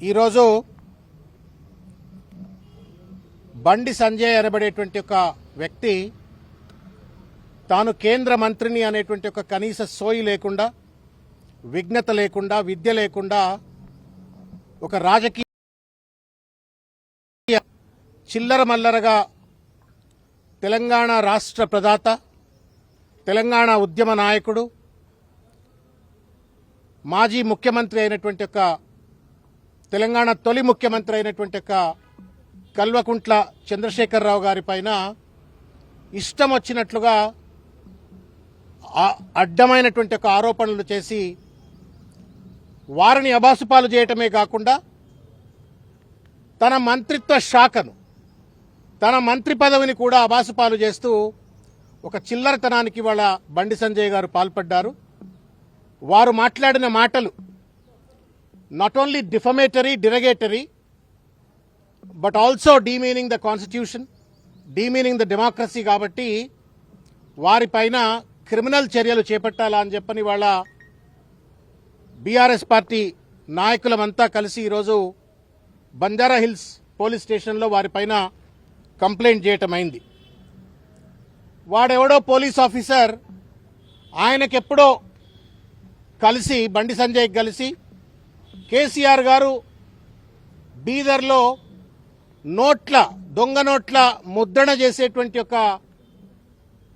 ఈరోజు బండి సంజయ్ అనబడేటువంటి ఒక వ్యక్తి తాను కేంద్ర మంత్రిని అనేటువంటి ఒక కనీస సోయి లేకుండా విఘ్నత లేకుండా విద్య లేకుండా ఒక రాజకీయ చిల్లర మల్లరగా తెలంగాణ రాష్ట్ర ప్రదాత తెలంగాణ ఉద్యమ నాయకుడు మాజీ ముఖ్యమంత్రి అయినటువంటి ఒక తెలంగాణ తొలి ముఖ్యమంత్రి అయినటువంటి ఒక కల్వకుంట్ల చంద్రశేఖరరావు గారి పైన ఇష్టం వచ్చినట్లుగా అడ్డమైనటువంటి ఒక ఆరోపణలు చేసి వారిని అబాసుపాలు చేయటమే కాకుండా తన మంత్రిత్వ శాఖను తన మంత్రి పదవిని కూడా అబాసుపాలు చేస్తూ ఒక చిల్లరతనానికి వాళ్ళ బండి సంజయ్ గారు పాల్పడ్డారు. వారు మాట్లాడిన మాటలు not only defamatory derogatory but also demeaning the constitution demeaning the democracy కాబట్టి వారిపైన క్రిమినల్ చర్యలు చేపట్టాలా అని చెప్పని వాళ్ళ బీఆర్ఎస్ పార్టీ నాయకులమంతా కలిసి ఈరోజు బంజారా హిల్స్ పోలీస్ స్టేషన్లో వారిపైన కంప్లైంట్ చేయటం అయింది. వాడెవడో పోలీస్ ఆఫీసర్ ఆయనకెప్పుడో కలిసి బండి సంజయ్ కలిసి కేసీఆర్ గారు బీదర్లో నోట్ల దొంగ నోట్ల ముద్రణ చేసేటువంటి ఒక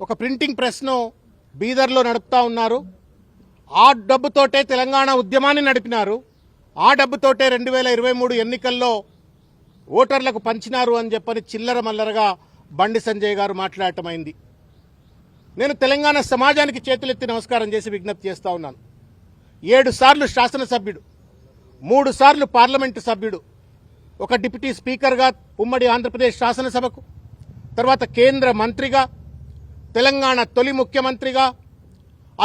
ఒక ప్రింటింగ్ ప్రెస్ను బీదర్లో నడుపుతా ఉన్నారు. ఆ డబ్బుతోటే తెలంగాణ ఉద్యమాన్ని నడిపినారు. ఆ డబ్బుతోటే రెండు వేల ఇరవై మూడు ఎన్నికల్లో ఓటర్లకు పంచినారు అని చెప్పని చిల్లర మల్లరగా బండి సంజయ్ గారు మాట్లాడటం నేను తెలంగాణ సమాజానికి చేతులెత్తి నమస్కారం చేసి విజ్ఞప్తి చేస్తా ఉన్నాను. ఏడు సార్లు శాసనసభ్యుడు మూడు సార్లు పార్లమెంటు సభ్యుడు. ఒక డిప్యూటీ స్పీకర్గా ఉమ్మడి ఆంధ్రప్రదేశ్ శాసనసభకు. తర్వాత కేంద్ర మంత్రిగా తెలంగాణ తొలి ముఖ్యమంత్రిగా.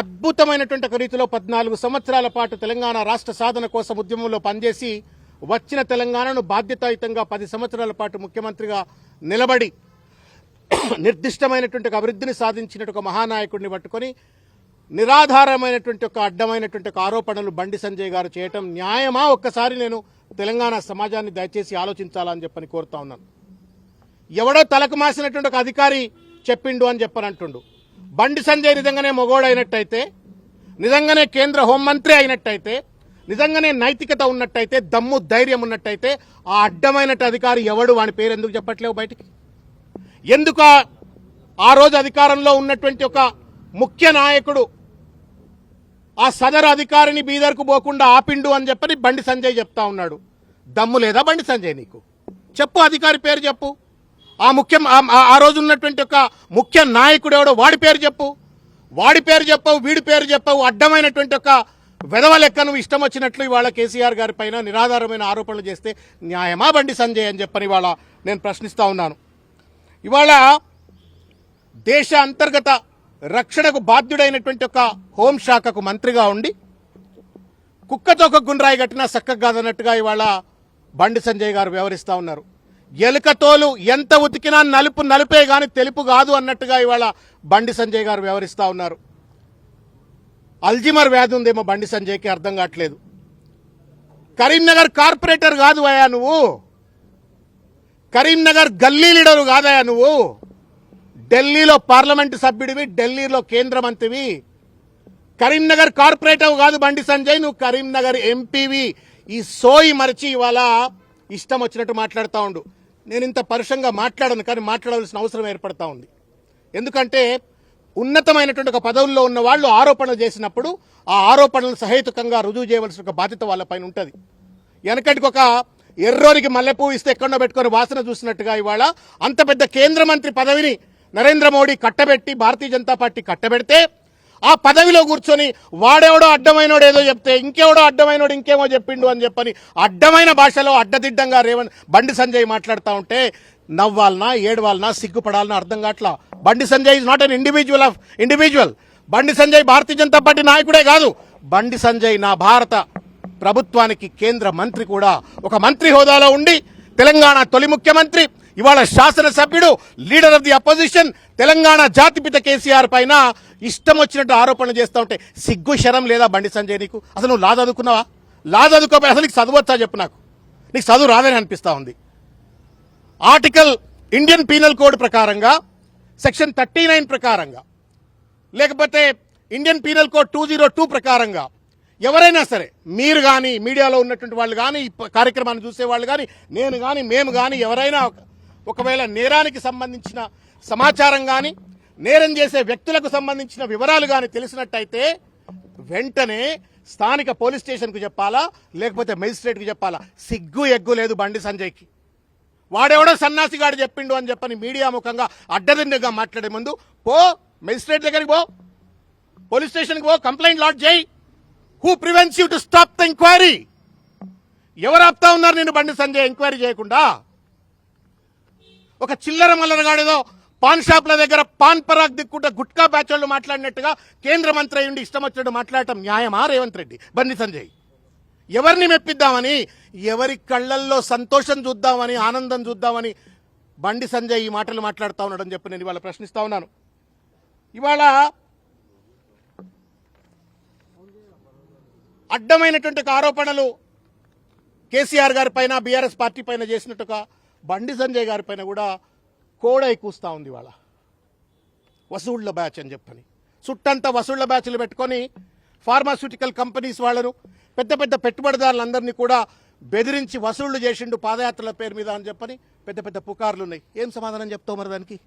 అద్భుతమైనటువంటి ఒక రీతిలో పద్నాలుగు సంవత్సరాల పాటు తెలంగాణ రాష్ట్ర సాధన కోసం ఉద్యమంలో పనిచేసి వచ్చిన తెలంగాణను బాధ్యతాయుతంగా పది సంవత్సరాల పాటు ముఖ్యమంత్రిగా నిలబడి నిర్దిష్టమైనటువంటి అభివృద్ధిని సాధించినట్టు ఒక మహానాయకుడిని పట్టుకొని నిరాధారమైనటువంటి ఒక అడ్డమైనటువంటి ఒక ఆరోపణలు బండి సంజయ్ గారు చేయటం న్యాయమా? ఒక్కసారి నేను తెలంగాణ సమాజాన్ని దయచేసి ఆలోచించాలని చెప్పని కోరుతా ఉన్నాను. ఎవడో తలకు మాసినటువంటి ఒక అధికారి చెప్పిండు అని చెప్పనంటుండు బండి సంజయ్ నిజంగానే మొగోడైనట్టయితే నిజంగానే కేంద్ర హోంమంత్రి అయినట్టయితే నిజంగానే నైతికత ఉన్నట్టయితే దమ్ము ధైర్యం ఉన్నట్టయితే ఆ అడ్డమైనట్టు అధికారి ఎవడు? వాని పేరు ఎందుకు చెప్పట్లేవు బయటికి? ఎందుకు ఆ రోజు అధికారంలో ఉన్నటువంటి ఒక ముఖ్య నాయకుడు ఆ సదరు అధికారిని బీదర్కు పోకుండా ఆపిండు అని చెప్పని బండి సంజయ్ చెప్తా ఉన్నాడు. దమ్ము లేదా బండి సంజయ్ నీకు? చెప్పు అధికారి పేరు చెప్పు. ఆ ముఖ్యం ఆ- ఆ- రోజు ఉన్నటువంటి ఒక ముఖ్య నాయకుడు ఎవడో వాడి పేరు చెప్పు. వాడి పేరు చెప్పవు వీడి పేరు చెప్పవు అడ్డమైనటువంటి ఒక వెధవ లెక్క నువ్వు ఇష్టం వచ్చినట్లు ఇవాళ కేసీఆర్ గారి పైన నిరాధారమైన ఆరోపణలు చేస్తే న్యాయమా బండి సంజయ్ అని చెప్పని ఇవాళ నేను ప్రశ్నిస్తూ ఉన్నాను. ఇవాళ దేశ అంతర్గత రక్షణకు బాధ్యుడైనటువంటి ఒక హోంశాఖకు మంత్రిగా ఉండి కుక్కతో ఒక గుండ్రాయి కట్టినా చక్కగా కాదన్నట్టుగా ఇవాళ బండి సంజయ్ గారు వ్యవహరిస్తా ఉన్నారు. ఎలుకతోలు ఎంత ఉతికినా నలుపు నలుపే గాని తెలుపు కాదు అన్నట్టుగా ఇవాళ బండి సంజయ్ గారు వ్యవహరిస్తా ఉన్నారు. అల్జిమర్ వ్యాధి ఉందేమో బండి సంజయ్కి అర్థం కావట్లేదు. కరీంనగర్ కార్పొరేటర్ కాదు అయ్యా నువ్వు. కరీంనగర్ గల్లీ లీడరు కాదయా నువ్వు. ఢిల్లీలో పార్లమెంటు సభ్యుడివి ఢిల్లీలో కేంద్ర మంత్రివి. కరీంనగర్ కార్పొరేటివ్ కాదు బండి సంజయ్ నువ్వు కరీంనగర్ ఎంపీవి. ఈ సోయి మరిచి ఇవాళ ఇష్టం వచ్చినట్టు మాట్లాడుతూ ఉండు. నేను ఇంత పరుషంగా మాట్లాడను కానీ మాట్లాడవలసిన అవసరం ఏర్పడతా ఉంది. ఎందుకంటే ఉన్నతమైనటువంటి ఒక పదవుల్లో ఉన్న వాళ్ళు ఆరోపణలు చేసినప్పుడు ఆ ఆరోపణలు సహేతుకంగా రుజువు చేయవలసిన ఒక బాధ్యత వాళ్ళపైన ఉంటుంది. వెనకటికి ఒక ఎర్రోరికి మల్లెపూ ఇస్తే ఎక్కడో పెట్టుకొని వాసన చూసినట్టుగా ఇవాళ అంత పెద్ద కేంద్ర మంత్రి పదవిని నరేంద్ర మోడీ కట్టబెట్టి భారతీయ జనతా పార్టీ కట్టబెడితే ఆ పదవిలో కూర్చొని వాడెవడో అడ్డమైనోడు ఏదో చెప్తే ఇంకెవడో అడ్డమైనోడు ఇంకేమో చెప్పిండు అని చెప్పని అడ్డమైన భాషలో అడ్డదిడ్డంగా రేవన్ బండి సంజయ్ మాట్లాడుతూ ఉంటే నవ్వాలనా ఏడవాలనా సిగ్గుపడాలనా అర్థం కావట్లా? Bandi Sanjay is not an individual of individual Bandi Sanjay Bharatiya Janata party నాయకుడే కాదు. బండి సంజయ్ నా భారత ప్రభుత్వానికి కేంద్ర మంత్రి కూడా ఒక మంత్రి హోదాలో ఉండి తెలంగాణ తొలి ముఖ్యమంత్రి. ఇవాళ శాసనసభ్యుడు leader of the opposition Telangana జాతిపిత కేసీఆర్ పైన ఇష్టం వచ్చినట్టు ఆరోపణలు చేస్తూ ఉంటే సిగ్గు శరం లేదా బండి సంజయ్ నీకు? అసలు నువ్వు లా చదువుకున్నావా? అసలు నీకు చదువచ్చా చెప్పు నాకు. నీకు చదువు రాదని అనిపిస్తా ఉంది. ఆర్టికల్ ఇండియన్ పీనల్ కోడ్ ప్రకారంగా సెక్షన్ థర్టీ నైన్ ప్రకారంగా లేకపోతే Indian penal code two zero two ప్రకారంగా ఎవరైనా సరే మీరు కానీ మీడియాలో ఉన్నటువంటి వాళ్ళు కానీ కార్యక్రమాన్ని చూసే వాళ్ళు కానీ నేను కానీ మేము కానీ ఎవరైనా ఒకవేళ నేరానికి సంబంధించిన సమాచారం కానీ నేరం చేసే వ్యక్తులకు సంబంధించిన వివరాలు కానీ తెలిసినట్టయితే వెంటనే స్థానిక పోలీస్ స్టేషన్కు చెప్పాలా లేకపోతే మెజిస్ట్రేట్కి చెప్పాలా? సిగ్గు ఎగ్గు లేదు బండి సంజయ్కి. వాడెవడో సన్నాసిగాడు చెప్పిండు అని చెప్పని మీడియా ముఖంగా అడ్డదిండగా మాట్లాడే ముందు పో మెజిస్ట్రేట్ దగ్గరికి పో. పోలీస్ స్టేషన్కి పో కంప్లైంట్ లాట్ చేయి. Who prevents you to stop the enquiry? ఎవరు ఆపుతా ఉన్నారు నేను బండి సంజయ్ ఎంక్వైరీ చేయకుండా? ఒక చిల్లర మల్లనగాడేదో పాన్ షాప్ల దగ్గర పాన్ పరాగ్ దిక్కుంటే గుట్కా బ్యాచ్ వాళ్ళు మాట్లాడినట్టుగా కేంద్ర మంత్రి అయ్యుండి ఇష్టం వచ్చినట్టు మాట్లాడటం న్యాయమా? రేవంత్ రెడ్డి. బండి సంజయ్. ఎవరిని మెప్పిద్దామని? ఎవరి కళ్ళల్లో సంతోషం చూద్దామని ఆనందం చూద్దామని బండి సంజయ్ ఈ మాటలు మాట్లాడుతా ఉన్నాడని చెప్పి నేను ఇవాళ ప్రశ్నిస్తా ఉన్నాను. ఇవాళ అడ్డమైనటువంటి ఆరోపణలు కేసీఆర్ గారి పైన బీఆర్ఎస్ పార్టీ పైన చేసినట్టుగా బండి సంజయ్ గారి పైన కూడా కోడై కూస్తూ ఉంది ఇవాళ. వసూళ్ళ బ్యాచ్ అని చెప్పని. చుట్టంతా వసూళ్ళ బ్యాచ్లు పెట్టుకొని ఫార్మాస్యూటికల్ కంపెనీస్ వాళ్ళను పెద్ద పెద్ద పెట్టుబడిదారులందరినీ కూడా బెదిరించి వసూళ్ళు చేసిండు పాదయాత్రల పేరు మీద అని చెప్పని పెద్ద పెద్ద పుకార్లు ఉన్నాయి. ఏం సమాధానం చెప్తావు మరి దానికి?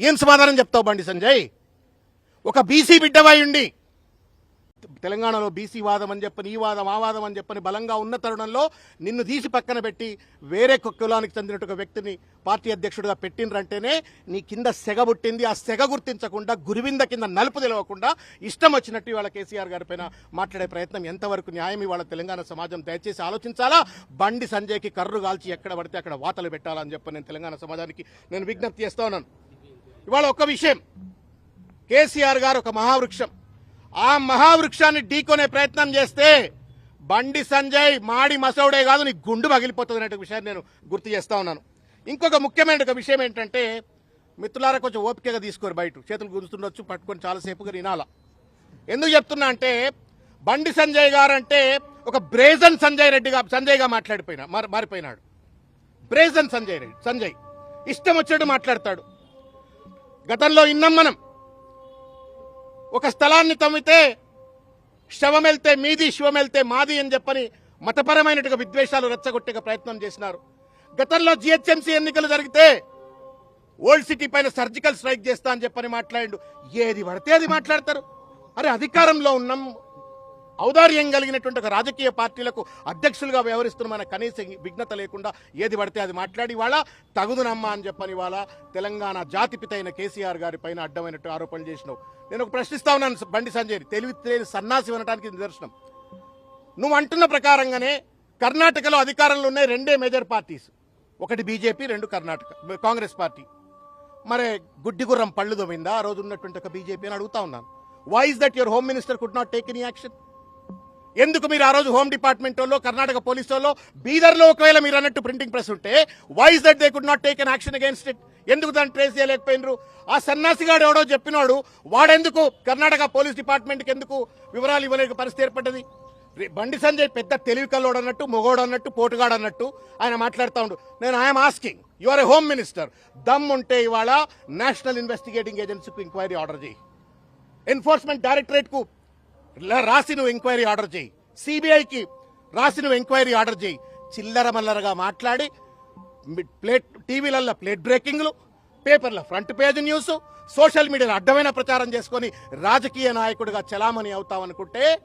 ఏం సమాధానం చెప్తావు బండి సంజయ్? ఒక బీసీ బిడ్డవై ఉండి తెలంగాణలో బీసీ వాదం అని చెప్పని ఈ వాదం ఆ వాదం అని చెప్పని బలంగా ఉన్న తరుణంలో నిన్ను తీసి పక్కన పెట్టి వేరే కులానికి చెందినట్టు ఒక వ్యక్తిని పార్టీ అధ్యక్షుడిగా పెట్టినరంటేనే నీ కింద సెగ పుట్టింది. ఆ సెగ గుర్తించకుండా గురివింద కింద నలుపు తెలవకుండా ఇష్టం వచ్చినట్టు ఇవాళ కేసీఆర్ గారి పైన మాట్లాడే ప్రయత్నం ఎంతవరకు న్యాయం ఇవాళ తెలంగాణ సమాజం దయచేసి ఆలోచించాలా? బండి సంజయ్కి కర్రు కాల్చి ఎక్కడ పడితే అక్కడ వాతలు పెట్టాలని చెప్పి నేను తెలంగాణ సమాజానికి నేను విజ్ఞప్తి చేస్తా ఉన్నాను. ఇవాళ ఒక విషయం. కేసీఆర్ గారు ఒక మహావృక్షం. ఆ మహావృక్షాన్ని ఢీకొనే ప్రయత్నం చేస్తే బండి సంజయ్ మాడి మసౌడే కాదు నీ గుండు పగిలిపోతుంది అనే విషయాన్ని నేను గుర్తు చేస్తా ఉన్నాను. ఇంకొక ముఖ్యమైన ఒక విషయం ఏంటంటే మిత్రులారా కొంచెం ఓపికగా తీసుకోరు బయట. చేతులు గుంజుతుండొచ్చు పట్టుకొని చాలాసేపుగా వినాలా. ఎందుకు చెప్తున్నా అంటే బండి సంజయ్ గారు అంటే ఒక బ్రేజన్ సంజయ్ రెడ్డిగా సంజయ్గా మాట్లాడిపోయినా మారి- మారిపోయినాడు. బ్రేజన్ సంజయ్ రెడ్డి సంజయ్. ఇష్టం వచ్చినట్టు మాట్లాడతాడు. గతంలో ఇన్నాం మనం ఒక స్థలాన్ని తమ్మితే శవం వెళ్తే మీది శివం వెళ్తే మాది అని చెప్పని మతపరమైనట్టుగా విద్వేషాలు రెచ్చగొట్టే ప్రయత్నం చేసినారు. గతంలో జిహెచ్ఎంసీ ఎన్నికలు జరిగితే ఓల్డ్ సిటీ పైన సర్జికల్ స్ట్రైక్ చేస్తా అని చెప్పని మాట్లాడిండు. ఏది పడితే అది మాట్లాడతారు. అరే అధికారంలో ఉన్నాం. ఔదార్యం కలిగినటువంటి ఒక రాజకీయ పార్టీలకు అధ్యక్షులుగా వ్యవహరిస్తున్న మన కనీస విఘ్నత లేకుండా ఏది పడితే అది మాట్లాడి వాళ్ళ తగుదునమ్మా అని చెప్పని వాళ్ళ తెలంగాణ జాతిపిత అయిన కేసీఆర్ గారి పైన అడ్డమైనట్టు ఆరోపణలు చేసినావు. నేను ఒక ప్రశ్నిస్తా ఉన్నాను బండి సంజయ్ తెలివి తెలియని సన్నాసి వినడానికి నిదర్శనం. నువ్వు అంటున్న ప్రకారంగానే కర్ణాటకలో అధికారంలో ఉన్నాయి రెండే మేజర్ పార్టీస్. ఒకటి బీజేపీ రెండు కర్ణాటక కాంగ్రెస్ పార్టీ. మరి గుడ్డిగుర్రం పళ్ళు దొమిందా ఆ రోజు ఉన్నటువంటి ఒక బీజేపీ అని అడుగుతా ఉన్నాను. Why is that your home minister could not take any action ఎందుకు మీరు ఆ రోజు హోమ్ డిపార్ట్మెంట్ వాళ్ళు కర్ణాటక పోలీసు వాళ్ళు బీదర్లో ఒకవేళ మీరు అన్నట్టు ప్రింటింగ్ ప్రెస్ ఉంటే why's that they could not take an action against it ఎందుకు దాన్ని ట్రేస్ చేయలేకపోయినరు? ఆ సన్నాసిగాడు ఎవడో చెప్పినాడు వాడెందుకు కర్ణాటక పోలీస్ డిపార్ట్మెంట్కి ఎందుకు వివరాలు ఇవ్వలేక పరిస్థితి ఏర్పడ్డది? రే- బండి సంజయ్ పెద్ద తెలివి కల్లోడు అన్నట్టు మొగోడు అన్నట్టు పోటుగాడు అన్నట్టు ఆయన మాట్లాడుతూ ఉండు. నేను I'm asking you are a home minister dum ఉంటే ఇవాళ నేషనల్ ఇన్వెస్టిగేటింగ్ ఏజెన్సీకి ఎంక్వైరీ ఆర్డర్ చేయి. ఎన్ఫోర్స్మెంట్ డైరెక్టరేట్కు రాసి నువ్వు ఎంక్వైరీ ఆర్డర్ చేయి. సిబిఐకి రాసి నువ్వు ఎంక్వైరీ ఆర్డర్ చేయి. చిల్లర మల్లరగా మాట్లాడి ప్లేట్ టీవీలలో ప్లేట్ బ్రేకింగ్లు పేపర్ల ఫ్రంట్ పేజ్ న్యూస్ సోషల్ మీడియాలో అడ్డమైన ప్రచారం చేసుకొని రాజకీయ నాయకుడిగా చలామణి అవుతామనుకుంటే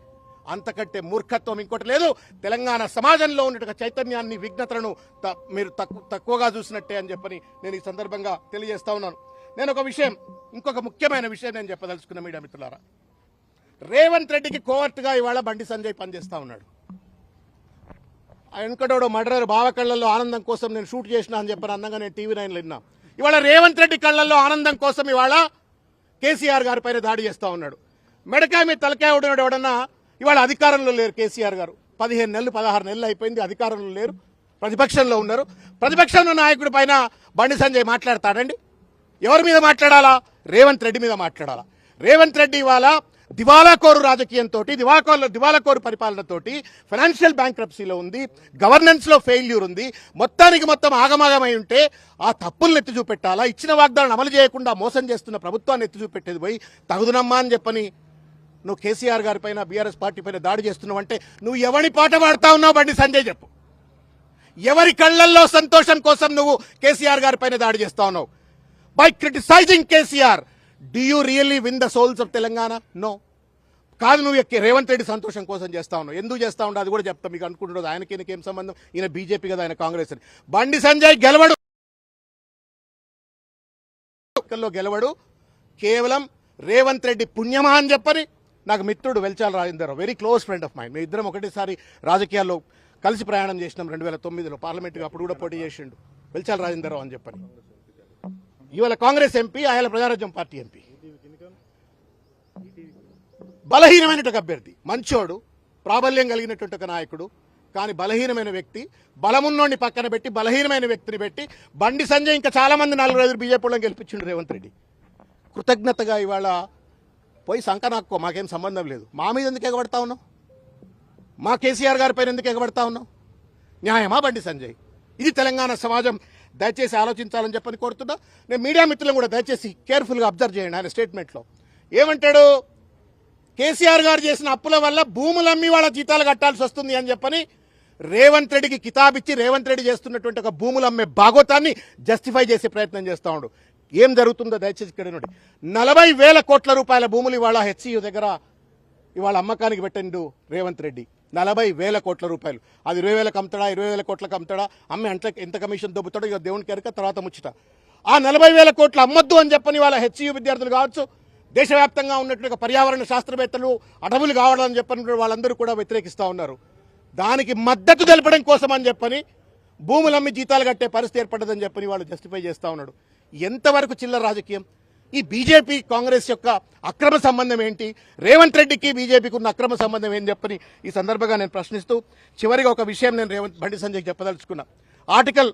అంతకంటే మూర్ఖత్వం ఇంకోటి లేదు. తెలంగాణ సమాజంలో ఉన్నట్టుగా చైతన్యాన్ని విఘ్నతలను త- మీరు తక్కువ తక్కువగా చూసినట్టే అని చెప్పని నేను ఈ సందర్భంగా తెలియజేస్తా ఉన్నాను. నేను ఒక విషయం ఇంకొక ముఖ్యమైన విషయం నేను చెప్పదలుచుకున్న మీడియా మిత్రులారా. రేవంత్ రెడ్డికి కోవర్ట్గా ఇవాళ బండి సంజయ్ పనిచేస్తా ఉన్నాడు. ఆ వెంకటోడు మర్డర్ బావ కళ్ళల్లో ఆనందం కోసం నేను షూట్ చేసిన అని చెప్పిన అందంగా నేను టీవీ నైన్లో విన్నా. ఇవాళ రేవంత్ రెడ్డి కళ్ళల్లో ఆనందం కోసం ఇవాళ కేసీఆర్ గారి పైన దాడి చేస్తా ఉన్నాడు. మెడకాయ మీద తలకాయ ఉన్నాడు ఎవడన్నా ఇవాళ అధికారంలో లేరు కేసీఆర్ గారు. పదిహేను నెలలు పదహారు నెలలు అయిపోయింది అధికారంలో లేరు. ప్రతిపక్షంలో ఉన్నారు. ప్రతిపక్షంలో నాయకుడి పైన బండి సంజయ్ మాట్లాడతాడండి. ఎవరి మీద మాట్లాడాలా? రేవంత్ రెడ్డి మీద మాట్లాడాలా? రేవంత్ రెడ్డి ఇవాళ దివాలాకోరు రాజకీయంతో దివాకోరు దివాలాకోరు పరిపాలనతోటి ఫైనాన్షియల్ బ్యాంక్రప్సీలో ఉంది గవర్నెన్స్లో ఫెయిల్యూర్ ఉంది. మొత్తానికి మొత్తం ఆగమాగమై ఉంటే ఆ తప్పులను ఎత్తి చూపెట్టాలా? ఇచ్చిన వాగ్దానం అమలు చేయకుండా మోసం చేస్తున్న ప్రభుత్వాన్ని ఎత్తి చూపెట్టేది పోయి తగుదునమ్మా అని చెప్పని నువ్వు కేసీఆర్ గారి పైన బీఆర్ఎస్ పార్టీ పైన దాడి చేస్తున్నావు అంటే నువ్వు ఎవరి పాట పాడుతా ఉన్నావు? బండి సంజయ్ చెప్పు. ఎవరి కళ్ళల్లో సంతోషం కోసం నువ్వు కేసీఆర్ గారి పైన దాడి చేస్తా ఉన్నావు? By criticising KCR do you really win the souls of Telangana no కాదు నువ్వు ఎక్కి రేవంత్ రెడ్డి సంతోషం కోసం చేస్తా ఉన్నావు. ఎందుకు చేస్తా ఉండవు అది కూడా చెప్తా. మీకు అనుకుంటున్నది ఆయనకి ఈయనకి ఏం సంబంధం? ఈయన బీజేపీ కదా ఆయన కాంగ్రెస్ అని. బండి సంజయ్ గెలవడు. గెలవడు. కేవలం రేవంత్ రెడ్డి పుణ్యమా అని చెప్పని నాకు మిత్రుడు Velchala Rajender very close friend of mine మీ ఇద్దరం ఒకటేసారి రాజకీయాల్లో కలిసి ప్రయాణం చేసినాం రెండు వేల తొమ్మిదిలో పార్లమెంట్కి అప్పుడు కూడా పోటీ చేసిండు. వెల్చాల రాజేందర్రావు అని చెప్పని. ఇవాళ కాంగ్రెస్ ఎంపీ ఆయన ప్రజారాజ్యం పార్టీ ఎంపీ. బలహీనమైనటువంటి అభ్యర్థి మంచోడు ప్రాబల్యం కలిగినటువంటి ఒక నాయకుడు కానీ బలహీనమైన వ్యక్తి బలమున్నోడిని పక్కన పెట్టి బలహీనమైన వ్యక్తిని పెట్టి బండి సంజయ్ ఇంకా చాలా మంది నాలుగు రోజులు బీజేపీలో గెలిపించిండు రేవంత్ రెడ్డి. కృతజ్ఞతగా ఇవాళ పోయి సంక నాక్కో మాకేం సంబంధం లేదు. మా మీద ఎందుకు ఎగబడతా ఉన్నావు? మా కేసీఆర్ గారి పైన ఎందుకు ఎగబడతా ఉన్నావు? న్యాయమా బండి సంజయ్? ఇది తెలంగాణ సమాజం. దయచేసి ఆలోచించాలని చెప్పని కోరుతున్నా. నేను మీడియా మిత్రులను కూడా దయచేసి కేర్ఫుల్గా అబ్జర్వ్ చేయండి ఆయన స్టేట్మెంట్లో. ఏమంటాడు? కేసీఆర్ గారు చేసిన అప్పుల వల్ల భూములు అమ్మి వాళ్ళ జీతాలు కట్టాల్సి వస్తుంది అని చెప్పని రేవంత్ రెడ్డికి కితాబిచ్చి రేవంత్ రెడ్డి చేస్తున్నటువంటి ఒక భూములు అమ్మే భాగోతాన్ని జస్టిఫై చేసే ప్రయత్నం చేస్తూ ఉండు. ఏం జరుగుతుందో దయచేసి ఇక్కడ నుండి. నలభై వేల కోట్ల రూపాయల భూములు ఇవాళ హెచ్సియు దగ్గర ఇవాళ అమ్మకానికి పెట్టండు రేవంత్ రెడ్డి. నలభై వేల కోట్ల రూపాయలు. అది ఇరవై వేలకు అమ్ముతాడా ఇరవై వేల కోట్లకు అమ్ముతాడా? అమ్మి అంట ఎంత కమిషన్ దొబ్బుతాడో ఇక దేవునికి ఎరక తర్వాత ముచ్చట. ఆ నలభై వేల కోట్లు అమ్మొద్దు అని చెప్పని వాళ్ళ హెచ్యు విద్యార్థులు కావచ్చు దేశవ్యాప్తంగా ఉన్నటువంటి పర్యావరణ శాస్త్రవేత్తలు అడవులు కావాలని చెప్పని వాళ్ళందరూ కూడా వ్యతిరేకిస్తూ ఉన్నారు. దానికి మద్దతు తెలపడం కోసం అని చెప్పని భూములమ్మి జీతాలు కట్టే పరిస్థితి ఏర్పడ్డదని చెప్పని వాళ్ళు జస్టిఫై చేస్తూ ఉన్నాడు. ఎంతవరకు చిల్లర రాజకీయం? ఈ బీజేపీ కాంగ్రెస్ యొక్క అక్రమ సంబంధం ఏంటి? రేవంత్ రెడ్డికి బీజేపీకి ఉన్న అక్రమ సంబంధం ఏంటి చెప్పని ఈ సందర్భంగా నేను ప్రశ్నిస్తూ చివరిగా ఒక విషయం నేను రేవంత్ బండి సంజయ్ చెప్పదలుచుకున్నా. Article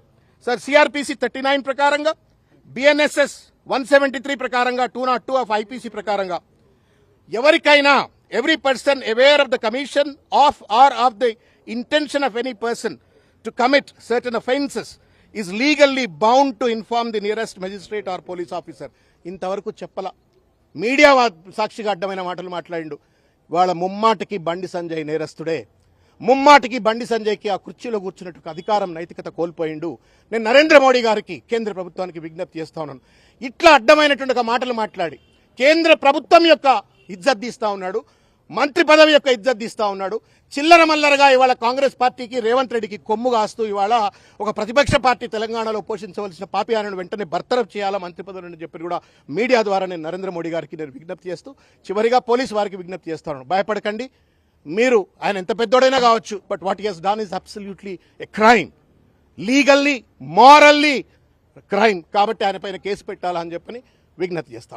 sir CrPC thirty nine ప్రకారంగా బిఎన్ఎస్ఎస్ వన్ సెవెంటీ త్రీ ప్రకారంగా two not two of IPC ప్రకారంగా ఎవరికైనా every person aware of the commission of or of the intention of any person to commit certain offences is legally bound to inform the nearest magistrate or police officer ఇంతవరకు చెప్పల. Media సాక్షిగా అడ్డమైన మాటలు మాట్లాడిండు. వాళ్ళ ముమ్మాటికి బండి సంజయ్ నేరస్తుడే. ముమ్మాటికి బండి సంజయ్కి ఆ కుర్చీలో కూర్చున్నట్టు అధికారం నైతికత కోల్పోయిండు. నేను నరేంద్ర మోడీ గారికి కేంద్ర ప్రభుత్వానికి విజ్ఞప్తి చేస్తా ఉన్నాను. ఇట్లా అడ్డమైనటువంటి మాటలు మాట్లాడి కేంద్ర ప్రభుత్వం యొక్క ఇజ్జత్ తీస్తా ఉన్నాడు. మంత్రి పదవి యొక్క ఇజ్జత్ తీస్తా ఉన్నాడు. చిల్లర మల్లరగా ఇవాళ కాంగ్రెస్ పార్టీకి రేవంత్ రెడ్డికి కొమ్ము కాస్తూ ఇవాళ ఒక ప్రతిపక్ష పార్టీ తెలంగాణలో పోషించవలసిన పాపియాలను వెంటనే బర్తరఫ్ చేయాలా మంత్రి పదవి అని చెప్పి కూడా మీడియా ద్వారా నేను నరేంద్ర మోడీ గారికి నేను విజ్ఞప్తి చేస్తూ చివరిగా పోలీస్ వారికి విజ్ఞప్తి చేస్తాను భయపడకండి. మీరు ఆయన ఎంత పెద్దోడైనా కావచ్చు but what is done is absolutely a crime legally morally crime కాబట్టి ఆయన పైన కేసు పెట్టాలని చెప్పని విజ్ఞప్తి చేస్తా